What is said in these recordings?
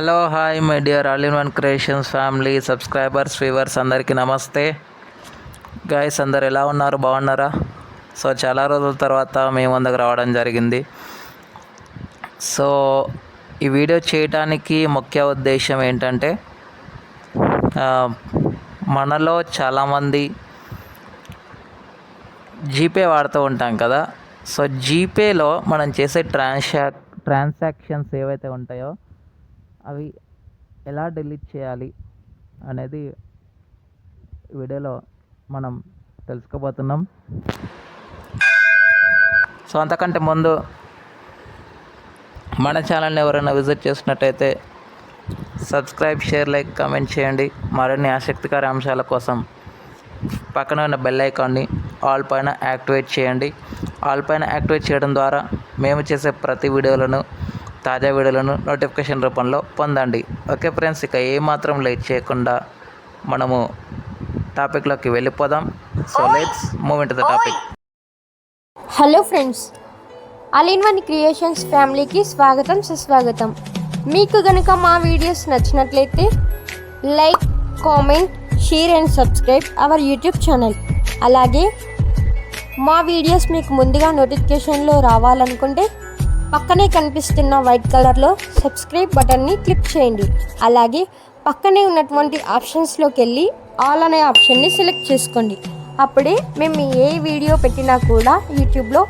Hello hi my dear all in one creations family subscribers viewers అందరికీ నమస్తే. Guys అందరు ఎలా ఉన్నారు? బాగున్నారా? సో చాలా రోజుల తర్వాత మేము ముందుకు రావడం జరిగింది. సో ఈ వీడియో చేయటానికి ముఖ్య ఉద్దేశం ఏంటంటే మనలో చాలామంది జీపే వాడుతూ ఉంటాం కదా. సో జీపేలో మనం చేసే ట్రాన్సాక్ ట్రాన్సాక్షన్స్ ఏవైతే ఉంటాయో అవి ఎలా డిలీట్ చేయాలి అనేది వీడియోలో మనం తెలుసుకోబోతున్నాం. సో అంతకంటే ముందు మన ఛానల్ని ఎవరైనా విజిట్ చేసినట్టయితే సబ్స్క్రైబ్ షేర్ లైక్ కామెంట్ చేయండి. మరిన్ని ఆసక్తికర అంశాల కోసం పక్కన ఉన్న బెల్ ఐకాన్ని ఆల్ పైన యాక్టివేట్ చేయండి. ఆల్ పైన యాక్టివేట్ చేయడం ద్వారా మేము చేసే ప్రతి వీడియోలను తాజా వీడియోలను నోటిఫికేషన్ రూపంలో పొందండి. ఓకే ఫ్రెండ్స్ ఇక ఏమాత్రం లేట్ చేయకుండా మనము టాపిక్లోకి వెళ్ళిపోదాం. So let's move in to the topic hello friends all in one creations ఫ్యామిలీకి స్వాగతం సుస్వాగతం. మీకు గనుక మా వీడియోస్ నచ్చినట్లయితే like comment share and subscribe our YouTube channel. అలాగే మా వీడియోస్ మీకు ముందుగా నోటిఫికేషన్లో రావాలనుకుంటే పక్కనే కనిపిస్తున్న వైట్ కలర్లో సబ్స్క్రైబ్ బటన్ని క్లిక్ చేయండి. అలాగే పక్కనే ఉన్నటువంటి ఆప్షన్స్లోకి వెళ్ళి ఆల్ అనే ఆప్షన్ని సెలెక్ట్ చేసుకోండి. అప్పుడే మేము ఏ వీడియో పెట్టినా కూడా యూట్యూబ్లో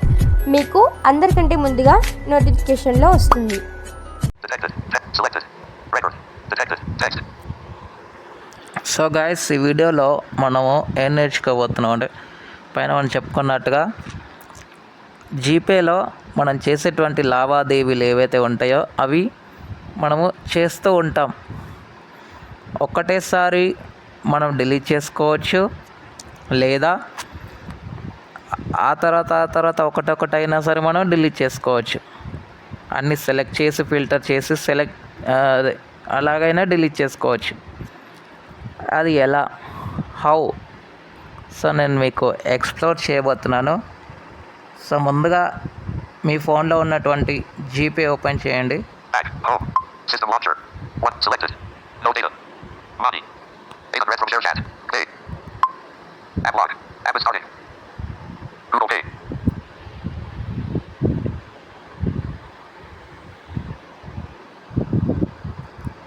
మీకు అందరికంటే ముందుగా నోటిఫికేషన్లో వస్తుంది. సో గాయస్ ఈ వీడియోలో మనము ఏం నేర్చుకోబోతున్నాం అంటే పైన మనం చెప్పుకున్నట్టుగా జీపేలో మనం చేసేటువంటి లావాదేవీలు ఏవైతే ఉంటాయో అవి మనము చేస్తూ ఉంటాం. ఒక్కటేసారి మనం డిలీట్ చేసుకోవచ్చు. లేదా ఆ తర్వాత ఆ తర్వాత ఒకటొకటైనా సరే మనం డిలీట్ చేసుకోవచ్చు. అన్ని సెలెక్ట్ చేసి ఫిల్టర్ చేసి సెలెక్ట్ అదే అలాగైనా డిలీట్ చేసుకోవచ్చు. అది ఎలా? హౌ? సో నేను మీకు ఎక్స్ప్లోర్ చేయబోతున్నాను. సో ముందుగా మీ ఫోన్లో ఉన్నటువంటి జీపే ఓపెన్ చేయండి.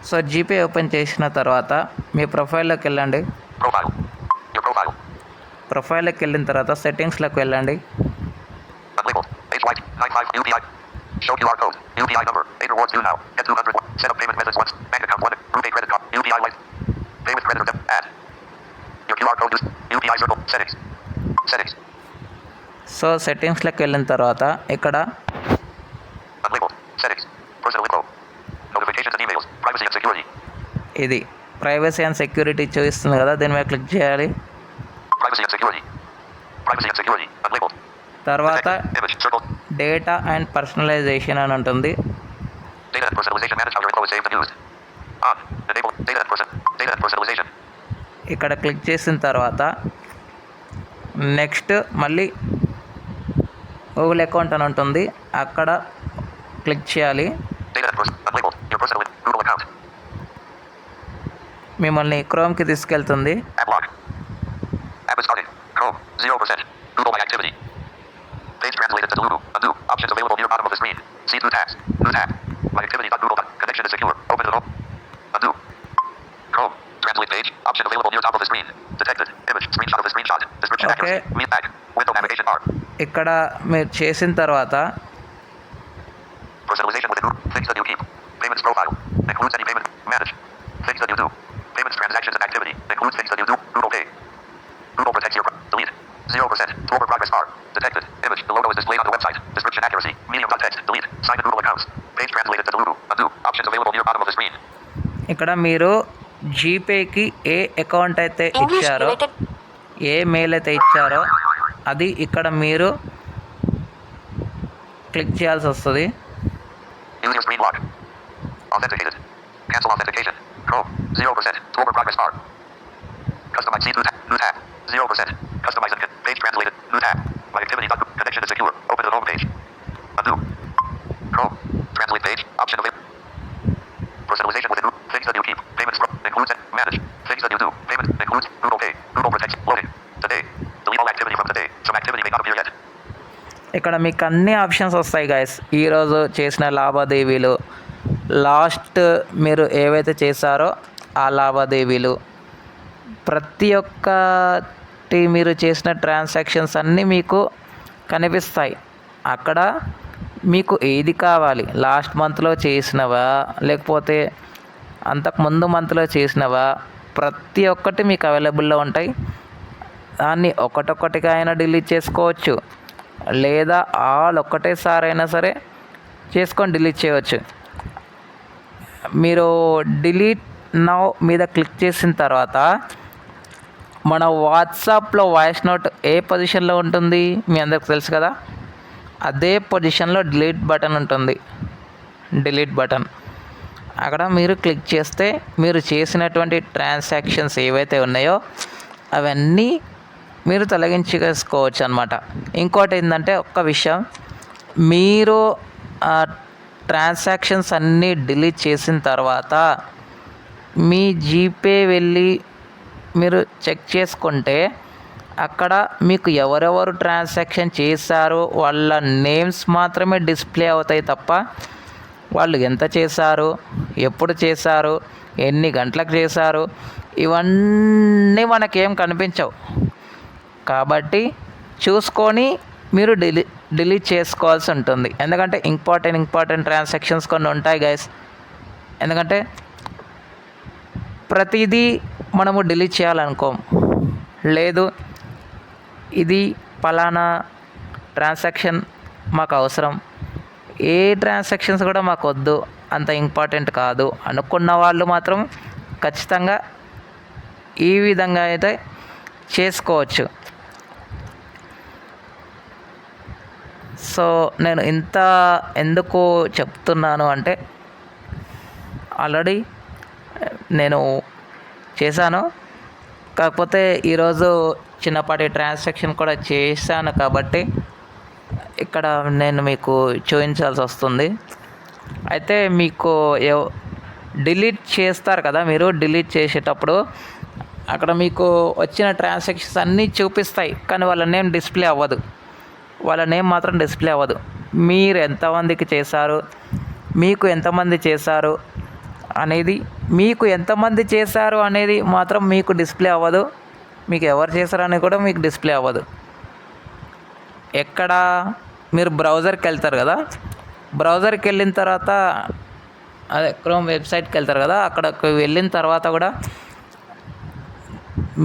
సో జీపే ఓపెన్ చేసిన తర్వాత మీ ప్రొఫైల్లోకి వెళ్ళండి. ప్రొఫైల్కి వెళ్ళిన తర్వాత సెట్టింగ్స్లోకి వెళ్ళండి. 95 UPI. Show QR code. UPI number. Pay rewards due now. Get 200. Set up payment methods once. Bank account one. A credit card. UPI white. Pay with credit. Add. Your QR code used. UPI circle. Settings. Settings. So సెట్టింగ్స్లోకి వెళ్ళిన తర్వాత ఇక్కడ Unlabeled. Settings. Personal info. Notifications and emails. Privacy and security. ఇది privacy and security చూపిస్తుంది కదా దీని మీద click చేయాలి Privacy and security. Privacy and security. Unlabeled. తర్వాత. డేటా అండ్ పర్సనలైజేషన్ అని ఉంటుంది ఇక్కడ క్లిక్ చేసిన తర్వాత నెక్స్ట్ మళ్ళీ గూగుల్ అకౌంట్ అని ఉంటుంది అక్కడ క్లిక్ చేయాలి. మిమ్మల్ని క్రోమ్కి తీసుకెళ్తుంది. See through tabs. New tab. My Activity. Google. Connection is secure. Open the home. Undo. Chrome. Translate page. Option available near top of the screen. Detected. Image. Screenshot of the screenshot. Description Okay. accuracy. Read back. Window navigation bar. ఇక్కడ మీరు చేసిన తర్వాత Personalization with Google. Things that you keep. Payments profile. Includes any payment. Manage. Things that you do. Payments, transactions, and activity. Includes things that you do. Google Pay. ఇక్కడ మీరు జీపేకి ఏ account అయితే ఇచ్చారో ఏ mail అయితే ఇచ్చారో అది ఇక్కడ మీరు క్లిక్ చేయాల్సి వస్తుంది. Cancel authentication. Chrome. 0%. Forward progress bar. ఇక్కడ మీకు అన్ని ఆప్షన్స్ వస్తాయి గాయస్ ఈరోజు చేసిన లావాదేవీలు. లాస్ట్ మీరు ఏవైతే చేశారో ఆ లావాదేవీలు. ప్రతి ఒక్కటి మీరు చేసిన ట్రాన్సాక్షన్స్ అన్నీ మీకు కనిపిస్తాయి. అక్కడ మీకు ఏది కావాలి? లాస్ట్ మంత్లో చేసినవా? లేకపోతే అంతకు ముందు మంత్లో చేసినవా? ప్రతి ఒక్కటి మీకు అవైలబుల్లో ఉంటాయి. దాన్ని ఒకటొక్కటిగా అయినా డిలీట్ చేసుకోవచ్చు. లేదా ఆల్ ఒక్కటేసారి అయినా సరే చేసుకొని డిలీట్ చేయవచ్చు. మీరు డిలీట్ నౌ మీద క్లిక్ చేసిన తర్వాత మన వాట్సాప్లో వాయిస్ నోట్ ఏ పొజిషన్లో ఉంటుంది మీ అందరికి తెలుసు కదా? అదే పొజిషన్లో డిలీట్ బటన్ ఉంటుంది. Delete button. అక్కడ మీరు క్లిక్ చేస్తే మీరు చేసినటువంటి ట్రాన్సాక్షన్స్ ఏవైతే ఉన్నాయో అవన్నీ మీరు తొలగించేసుకోవచ్చు అనమాట ఇంకోటి ఏంటంటే ఒక్క విషయం. మీరు ఆ ట్రాన్సాక్షన్స్ అన్నీ డిలీట్ చేసిన తర్వాత మీ జీపే వెళ్ళి మీరు చెక్ చేసుకుంటే అక్కడ మీకు ఎవరెవరు ట్రాన్సాక్షన్ చేశారో వాళ్ళ నేమ్స్ మాత్రమే డిస్ప్లే అవుతాయి తప్ప వాళ్ళు ఎంత చేశారు ఎప్పుడు చేశారు ఎన్ని గంటలకు చేశారు ఇవన్నీ మనకేం కనిపించవు. కాబట్టి చూసుకొని మీరు డిలీ డిలీట్ చేసుకోవాల్సి ఉంటుంది. ఎందుకంటే ఇంపార్టెంట్ ఇంపార్టెంట్ ట్రాన్సాక్షన్స్ కొన్ని ఉంటాయి గైస్. ఎందుకంటే ప్రతిదీ మనము డిలీట్ చేయాలనుకోం. లేదు ఇది పలానా ట్రాన్సాక్షన్ మాకు అవసరం. ఏ ట్రాన్సాక్షన్స్ కూడా మాకు వద్దు. అంత ఇంపార్టెంట్ కాదు. అనుకున్న వాళ్ళు మాత్రం ఖచ్చితంగా ఈ విధంగా అయితే చేసుకోవచ్చు. సో నేను ఇంత ఎందుకు చెప్తున్నాను అంటే ఆల్రెడీ నేను చేశాను. కాకపోతే ఈరోజు చిన్నపాటి ట్రాన్సాక్షన్ కూడా చేశాను కాబట్టి ఇక్కడ నేను మీకు చూపించాల్సి వస్తుంది. అయితే మీకు డిలీట్ చేస్తారు కదా మీరు డిలీట్ చేసేటప్పుడు అక్కడ మీకు వచ్చిన ట్రాన్సాక్షన్స్ అన్నీ చూపిస్తాయి కానీ వాళ్ళ నేమ్ డిస్ప్లే అవ్వదు. వాళ్ళ నేమ్ మాత్రం డిస్ప్లే అవ్వదు. మీరు ఎంతమందికి చేశారు మీకు ఎంతమంది చేశారు అనేది మీకు ఎంతమంది చేశారు అనేది మాత్రం మీకు డిస్ప్లే అవ్వదు. మీకు ఎవరు చేశారని కూడా మీకు డిస్ప్లే అవ్వదు. ఎక్కడ మీరు బ్రౌజర్కి వెళ్తారు కదా బ్రౌజర్కి వెళ్ళిన తర్వాత అదే క్రోమ్ వెబ్సైట్కి వెళ్తారు కదా అక్కడికి వెళ్ళిన తర్వాత కూడా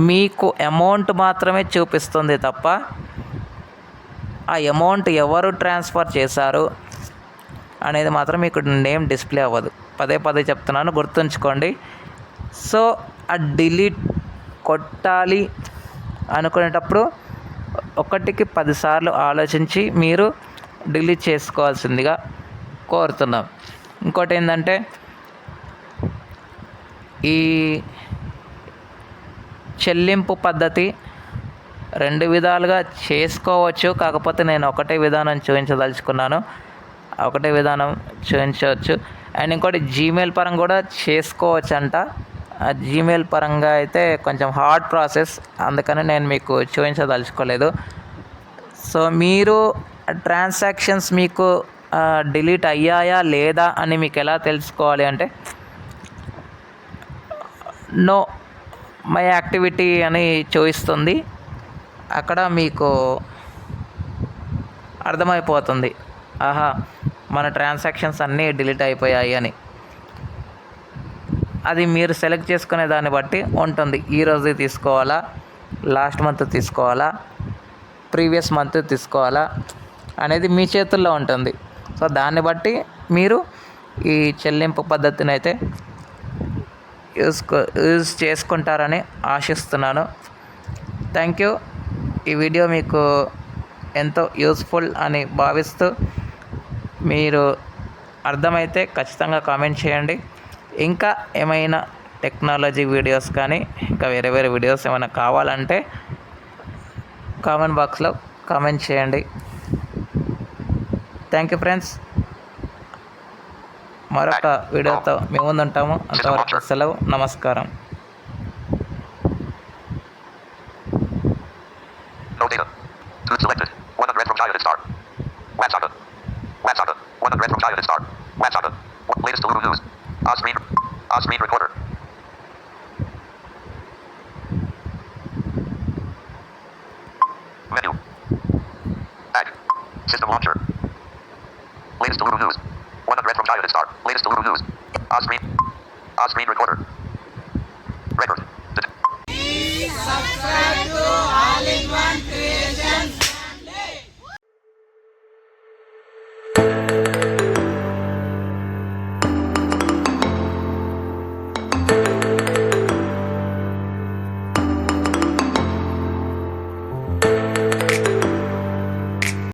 మీకు అమౌంట్ మాత్రమే చూపిస్తుంది తప్ప ఆ అమౌంట్ ఎవరు ట్రాన్స్ఫర్ చేశారు అనేది మాత్రం మీకు నేమ్ డిస్ప్లే అవ్వదు. పదే పదే చెప్తున్నాను గుర్తుంచుకోండి. సో ఆ డిలీట్ కొట్టాలి అనుకునేటప్పుడు ఒకటికి పదిసార్లు ఆలోచించి మీరు డిలీట్ చేసుకోవాల్సిందిగా కోరుతున్నాం. ఇంకోటి ఏంటంటే ఈ చెల్లింపు పద్ధతి రెండు విధాలుగా చేసుకోవచ్చు. కాకపోతే నేను ఒకటే విధానం చూపించదలుచుకున్నాను. ఒకటే విధానం చూపించవచ్చు. అండ్ ఇంకోటి జీమెయిల్ పరంగా కూడా చేసుకోవచ్చు అంట ఆ జీమెయిల్ పరంగా అయితే కొంచెం హార్డ్ ప్రాసెస్ అందుకని నేను మీకు చూపించదలుచుకోలేదు. సో మీరు ట్రాన్సాక్షన్స్ మీకు డిలీట్ అయ్యాయా లేదా అని మీకు ఎలా తెలుసుకోవాలి అంటే నో మై యాక్టివిటీ అని చూపిస్తుంది. అక్కడ మీకు అర్థమైపోతుంది. ఆహా మన ట్రాన్సాక్షన్స్ అన్నీ డిలీట్ అయిపోయాయి అని. అది మీరు సెలెక్ట్ చేసుకునే దాన్ని బట్టి ఉంటుంది. ఈ తీసుకోవాలా? లాస్ట్ మంత్ తీసుకోవాలా? ప్రీవియస్ మంత్ తీసుకోవాలా? అనేది మీ చేతుల్లో ఉంటుంది. సో దాన్ని బట్టి మీరు ఈ చెల్లింపు పద్ధతిని అయితే యూస్ యూజ్ చేసుకుంటారని ఆశిస్తున్నాను. Thank you. ఈ వీడియో మీకు ఎంతో యూస్ఫుల్ అని భావిస్తూ మీరు అర్థమైతే ఖచ్చితంగా కామెంట్ చేయండి. ఇంకా ఏమైనా టెక్నాలజీ వీడియోస్ కానీ ఇంకా వేరే వేరే వీడియోస్ ఏమైనా కావాలంటే కామెంట్ బాక్స్లో కామెంట్ చేయండి. థ్యాంక్ యూ ఫ్రెండ్స్ మరొక వీడియోతో మీ ముందుంటాము. అంతవరకు సెలవు నమస్కారం. Latest Lulu news? On screen. On screen recorder.